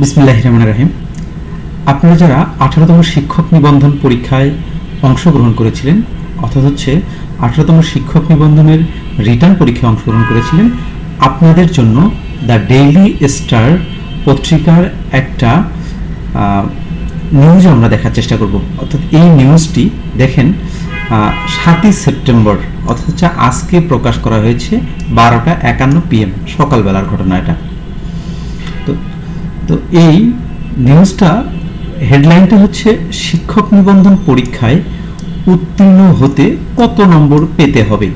বিসমিল্লাহ রহমান রাহিম। আপনারা যারা আঠারোতম শিক্ষক নিবন্ধন পরীক্ষায় অংশগ্রহণ করেছিলেন, অর্থাৎ হচ্ছে আঠারোতম শিক্ষক নিবন্ধনের রিটার্ন পরীক্ষায় অংশগ্রহণ করেছিলেন, আপনাদের জন্য দ্য ডেইলি স্টার পত্রিকার একটা নিউজ আমরা দেখার চেষ্টা করব। অর্থাৎ এই নিউজটি দেখেন সাতই সেপ্টেম্বর, অর্থাৎ আজকে প্রকাশ করা হয়েছে বারোটা একান্ন পিএম সকালবেলার ঘটনা এটা। তো এই নিউজটা হেডলাইনটা হচ্ছে শিক্ষক নিবন্ধন পরীক্ষায় উত্তীর্ণ হতে কত নম্বর পেতে হবে?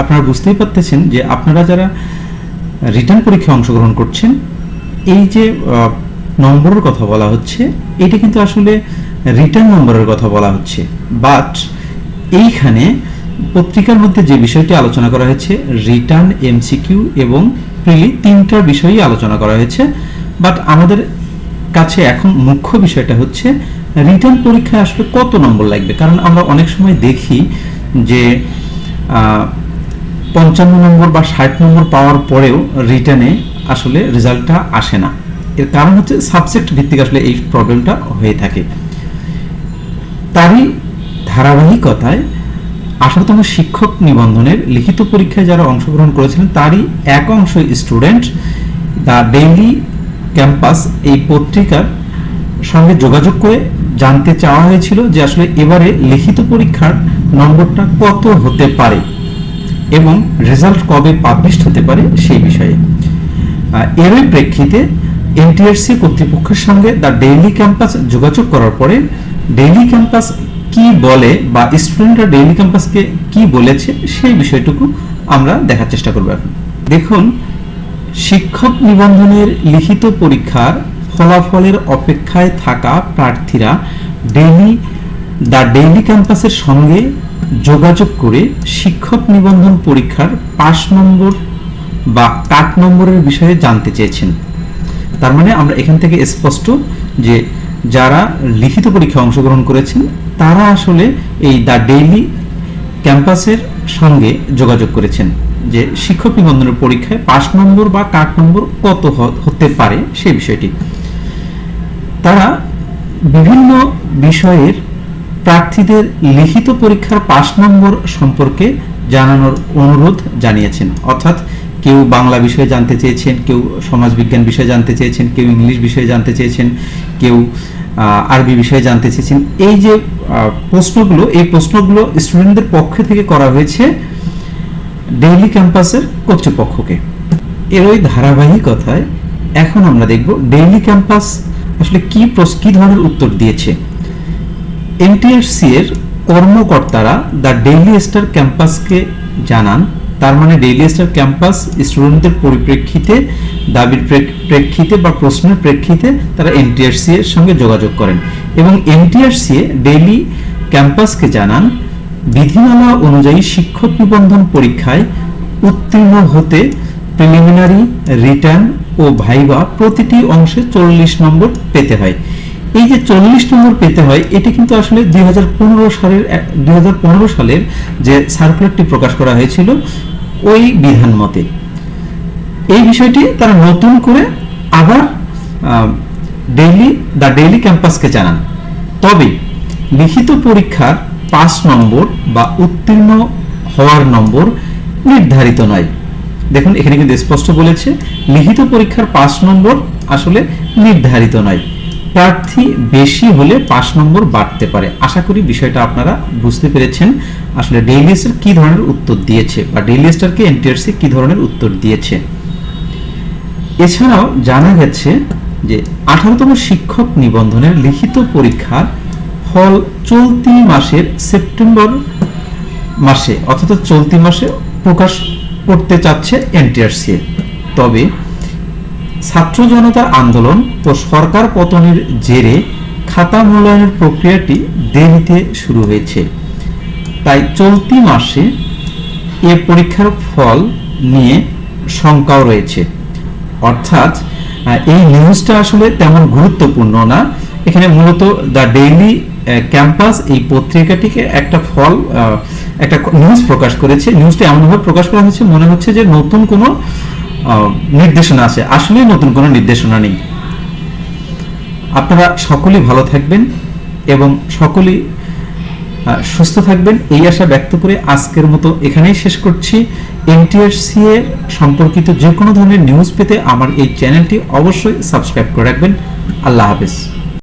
আপনারা বুঝতেই পারতেছেন যে আপনারা যারা রিটার্ন পরীক্ষায় অংশগ্রহণ করছেন, এই যে নম্বরের কথা বলা হচ্ছে, এটা কিন্তু আসলে রিটার্ন নম্বরের কথা বলা হচ্ছে। বাট এইখানে পত্রিকার মধ্যে যে বিষয়টি আলোচনা করা হয়েছে রিটার্ন এমসিকিউ এবং প্রিলি তিনটা বিষয়ই আলোচনা করা হয়েছে। বাট আমাদের কাছে এখন মুখ্য বিষয়টা হচ্ছে রিটার্ন পরীক্ষায় আসলে কত নম্বর লাগবে? কারণ আমরা অনেক সময় দেখি যে পঞ্চান্ন নম্বর বা ষাট নম্বর পাওয়ার পরেও রিটার্নে আসলে রেজাল্টটা আসে না। এর কারণ হচ্ছে সাবজেক্ট ভিত্তিক আসলে এই প্রবলেমটা হয়ে থাকে। তারই ধারাবাহিকতায় আঠারোতম শিক্ষক নিবন্ধনের লিখিত পরীক্ষায় যারা অংশগ্রহণ করেছিলেন, তারই এক অংশ স্টুডেন্ট দ্য ডেইলি ক্যাম্পাস এই পত্রিকার সঙ্গে যোগাযোগ করে জানতে চাওয়া হয়েছিল যে আসলে এবারে লিখিত পরীক্ষার নম্বরটা কত হতে পারে এবং রেজাল্ট কবে পাবলিশড হতে পারে সেই বিষয়ে। এরই প্রেক্ষিতে এনটিআরসি কর্তৃপক্ষের সঙ্গে দ্য ডেইলি ক্যাম্পাস যোগাযোগ করার পরে ডেইলি ক্যাম্পাস কি বলে বা স্টুডেন্টরা ডেইলি ক্যাম্পাসকে কি বলেছে সেই বিষয়টুকু আমরা দেখার চেষ্টা করব এখন। দেখুন শিক্ষক নিবন্ধনের লিখিত পরীক্ষার ফলাফলের অপেক্ষায় থাকা প্রার্থীরা ডেইলি, দ্য ডেইলি ক্যাম্পাসের সঙ্গে যোগাযোগ করে শিক্ষক নিবন্ধন পরীক্ষার পাস নম্বর বা কাট নম্বরের বিষয়ে জানতে চেয়েছেন। তার মানে আমরা এখান থেকে স্পষ্ট যে যারা লিখিত পরীক্ষায় অংশগ্রহণ করেছেন, তারা আসলে এই দ্য ডেইলি ক্যাম্পাসের সঙ্গে যোগাযোগ করেছেন। যে শিক্ষক নিবন্ধনের পরীক্ষায় পাস নম্বর বা কাট নম্বর কত হতে পারে সেই বিষয়টি। তারা বিভিন্ন বিষয়ের প্রার্থীদের লিখিত পরীক্ষার পাস নম্বর সম্পর্কে জানানোর অনুরোধ জানিয়েছেন। অর্থাৎ কেউ বাংলা বিষয়ে জানতে চেয়েছেন, কেউ সমাজবিজ্ঞান বিষয়ে জানতে চেয়েছেন, কেউ ইংলিশ বিষয়ে জানতে চেয়েছেন, কেউ আরবি বিষয়ে জানতে চেয়েছেন। এই যে প্রশ্নগুলো, এই প্রশ্নগুলো স্টুডেন্টদের পক্ষ থেকে করা হয়েছে ডেইলি ক্যাম্পাসের কর্তৃপক্ষকে। এর ওই ধারাবাহিকতায় এখন আমরা দেখব ডেইলি ক্যাম্পাস আসলে কি প্রস- কি ধরনের উত্তর দিয়েছে। এনটিআরসি এর কর্মকর্তারা দ্য ডেইলি স্টার ক্যাম্পাসকে জানান, তার মানে ডেইলি স্টার ক্যাম্পাস স্টুডেন্টদের পরিপ্রেক্ষিতে, দাবির প্রেক্ষিতে বা প্রশ্নের প্রেক্ষিতে তারা এনটিআরসি এর সঙ্গে যোগাযোগ করেন। এবং এনটিআরসি ডেইলি ক্যাম্পাসকে জানান বিধিমালা অনুযায়ী শিক্ষক নিবন্ধন পরীক্ষায় উত্তীর্ণ হতে প্রিলিমিনারি রিটার্ন ও ভাইবা প্রতিটি অংশে চল্লিশ নম্বর পেতে হয়। এই যে চল্লিশ নম্বর পেতে হয়, এটা কিন্তু আসলে দুই সালের দুই সালের যে সার্কুলারটি প্রকাশ করা হয়েছিল, ওই বিধান মতে। এই বিষয়টি তারা নতুন করে আবার ডেইলি দ্য ডেইলি ক্যাম্পাসকে জানান। তবে লিখিত পরীক্ষার পাস নম্বর বা উত্তীর্ণ হওয়ার নম্বর নির্ধারিত নয়। দেখুন, এখানে কিন্তু স্পষ্ট বলেছে, লিখিত পরীক্ষার পাস নম্বর আসলে নির্ধারিত নয়। প্রার্থী বেশি হলে পাস নম্বর বাড়তে পারে। আশা করি বিষয়টা আপনারা বুঝতে পেরেছেন। আসলে ডেইলি স্টার কি ধরনের উত্তর দিয়েছে বা ডেইলি স্টারকে এনটিআরসি কি ধরনের উত্তর দিয়েছে? এছাড়াও জানা গেছে যে আঠারোতম শিক্ষক নিবন্ধনের লিখিত পরীক্ষার ফল চলতি মাসের সেপ্টেম্বর মাসে, অর্থাৎ চলতি মাসে প্রকাশ করতে চাচ্ছে এনটিআরসি তবে ছাত্র জনতার আন্দোলন ও সরকার পতনের জেরে খাতা মূল্যায়নের প্রক্রিয়াটি দেরিতে শুরু হয়েছে। তাই চলতি মাসে এ পরীক্ষার ফল নিয়ে শঙ্কাও রয়েছে। অর্থাৎ এই নিউজটা আসলে তেমন গুরুত্বপূর্ণ না। এখানে মূলত দ্য ডেইলি ক্যাম্পাস এই পত্রিকাটিকে একটা ফল একটা নিউজ প্রকাশ করেছে। নিউজটা এমনভাবে প্রকাশ করা হয়েছে, মনে হচ্ছে যে নতুন কোনো নির্দেশনা আছে। আসলে নতুন কোনো নির্দেশনা নেই। আপনারা সকলেই ভালো থাকবেন এবং সকলেই সুস্থ থাকবেন। এই আশা ব্যক্ত করে আজকের মতো এখানেই শেষ করছি। এনটিআরসি এর সম্পর্কিত যে কোনো ধরনের নিউজ পেতে আমার এই চ্যানেলটি অবশ্যই সাবস্ক্রাইব করে রাখবেন। আল্লাহ হাফেজ।